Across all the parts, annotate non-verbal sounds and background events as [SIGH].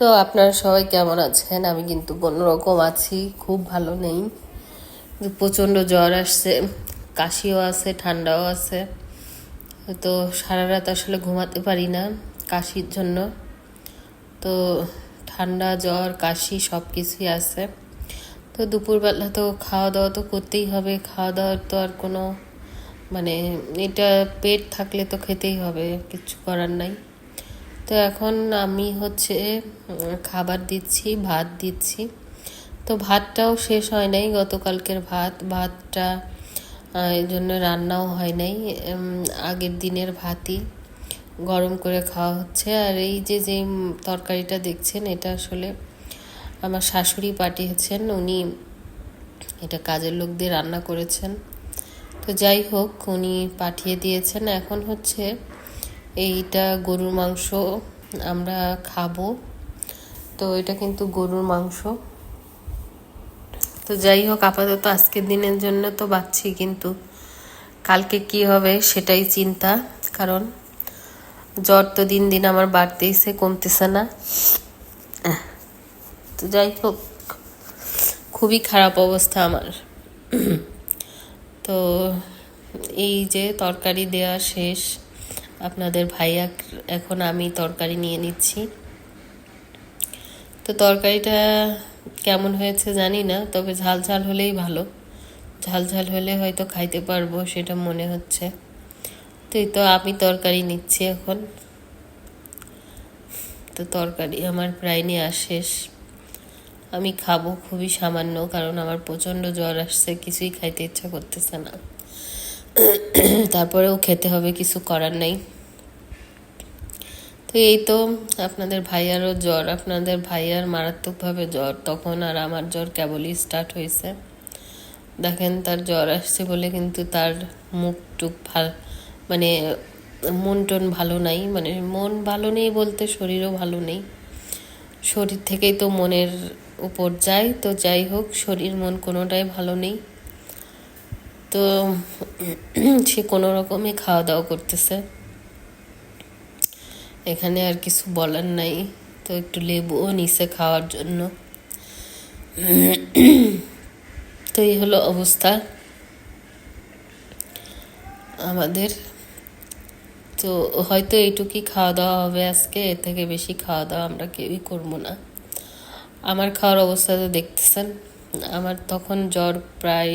তো আপনারা সবাই কেমন আছেন? আমি কিন্তু কোনোরকম আছি, খুব ভালো নেই। প্রচণ্ড জ্বর আসছে, কাশিও আছে, ঠান্ডাও আছে। তো সারা রাত আসলে ঘুমাতে পারি না কাশির জন্য। তো ঠান্ডা, জ্বর, কাশি সব কিছুই আছে। তো দুপুরবেলা তো খাওয়া দাওয়া তো করতেই হবে। খাওয়া দাওয়ার তো আর কোনো মানে এটা পেট থাকলে তো খেতেই হবে, কিছু করার নাই। তো এখন আমি হচ্ছে খাবার দিচ্ছি, ভাত দিচ্ছি। তো ভাতটাও শেষ হয় নাই গতকালকের ভাত। ভাতটা এই জন্য রান্নাও হয় নাই আগের দিনের ভাতই গরম করে খাওয়া হচ্ছে। আর এই যে যে তরকারিটা দেখছেন, এটা আসলে আমার শাশুড়ি পাঠিয়েছেন। উনি এটা কাজের লোক দিয়ে রান্না করেছেন। তো যাই হোক, উনি পাঠিয়ে দিয়েছেন। এখন হচ্ছে এইটা গরুর মাংস আমরা খাব। তো এটা কিন্তু গরুর মাংস। তো যাই হোক, আপাতত আজকের দিনের জন্য তো বাচ্ছি কিন্তু। কালকে কি হবে সেটাই চিন্তা, কারণ জ্বর তো দিন দিন আমার বাড়তেইছে, কমতেছে না। তো যাই হোক, খুবই খারাপ অবস্থা আমার। তো এই যে তরকারি দেওয়া শেষ। আপনাদের ভাইয়া এখন আমি তরকারি নিয়ে নিচ্ছি। তো তরকারিটা কেমন হয়েছে জানি না, তবে ঝাল ঝাল হলেই ভালো। ঝাল ঝাল হলে হয়তো খাইতে পারব, সেটা মনে হচ্ছে। তো এই তো আমি তরকারি নিচ্ছি এখন। তো তরকারি আমার প্রায় নেওয়া শেষ। আমি খাব খুবই সামান্য, কারণ আমার প্রচণ্ড জ্বর আসছে, কিছুই খাইতে ইচ্ছা করতেছে না। তারপরেও খেতে হবে, কিছু করার নেই। তো এই তো আপনাদের ভাইয়ারও জ্বর, আপনাদের ভাইয়ার মারাত্মকভাবে জ্বর, তখন আর আমার জ্বর কেবলই স্টার্ট হয়েছে। দেখেন তার জ্বর আসছে বলে কিন্তু তার মুখ টুক ভালো মানে মন টন ভালো নাই মানে মন ভালো নেই বলতে শরীরও ভালো নেই। শরীর থেকেই তো মনের উপর যায়, তো যাই হোক, শরীর মন কোনোটাই ভালো নেই। তো [CLEARS THROAT] সে কোনো রকমে খাওয়া দাওয়া করতেছে। এখানে আর কিছু বলার নাই। তো একটু লেবুও নিছে খাওয়ার জন্য। [CLEARS THROAT] তো এই হলো অবস্থা। আমাদের। তো হয়তো এইটুকুই খাওয়া দাওয়া হবে আজকে, এর থেকে বেশি খাওয়া দাওয়া আমরা কেউই করব না। আমার খাওয়ার অবস্থা তো দেখতেছেন। আমার তখন জ্বর প্রায়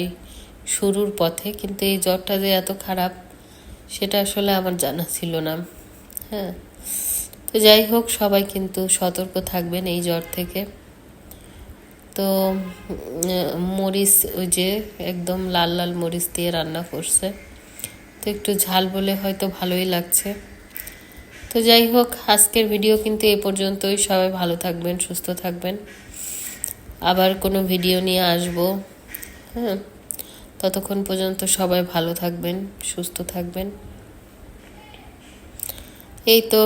শুরুর পথে, কিন্তু এই জ্বরটা যে এত খারাপ, সেটা আসলে আমার জানা ছিল না। হ্যাঁ। তো যাই হোক, সবাই কিন্তু সতর্ক থাকবেন এই জ্বর থেকে। তো মরিচ ওই যে একদম লাল লাল মরিচ দিয়ে রান্না করছে। তো একটু ঝাল বলে হয়তো ভালোই লাগছে। তো যাই হোক, আজকের ভিডিও কিন্তু এই পর্যন্তই। সবাই ভালো থাকবেন, সুস্থ থাকবেন। আবার কোনো ভিডিও নিয়ে আসব। হ্যাঁ। ততক্ষণ পর্যন্ত সবাই ভালো থাকবেন, সুস্থ থাকবেন। এই তো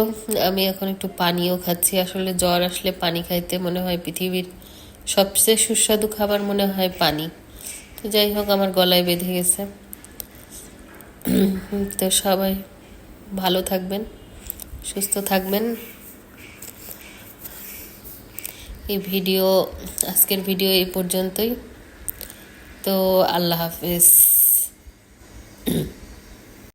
আমি এখন একটু পানিও খাচ্ছি। আসলে জ্বর আসলে পানি খাইতে মনে হয় পৃথিবীর সবচেয়ে সুস্বাদু খাবার মনে হয় পানি। তো যাই হোক, আমার গলায় বেঁধে গেছে। তো সবাই ভালো থাকবেন, সুস্থ থাকবেন। এই ভিডিও, আজকের ভিডিও এই পর্যন্তই। তো আল্লাহ হাফেজ।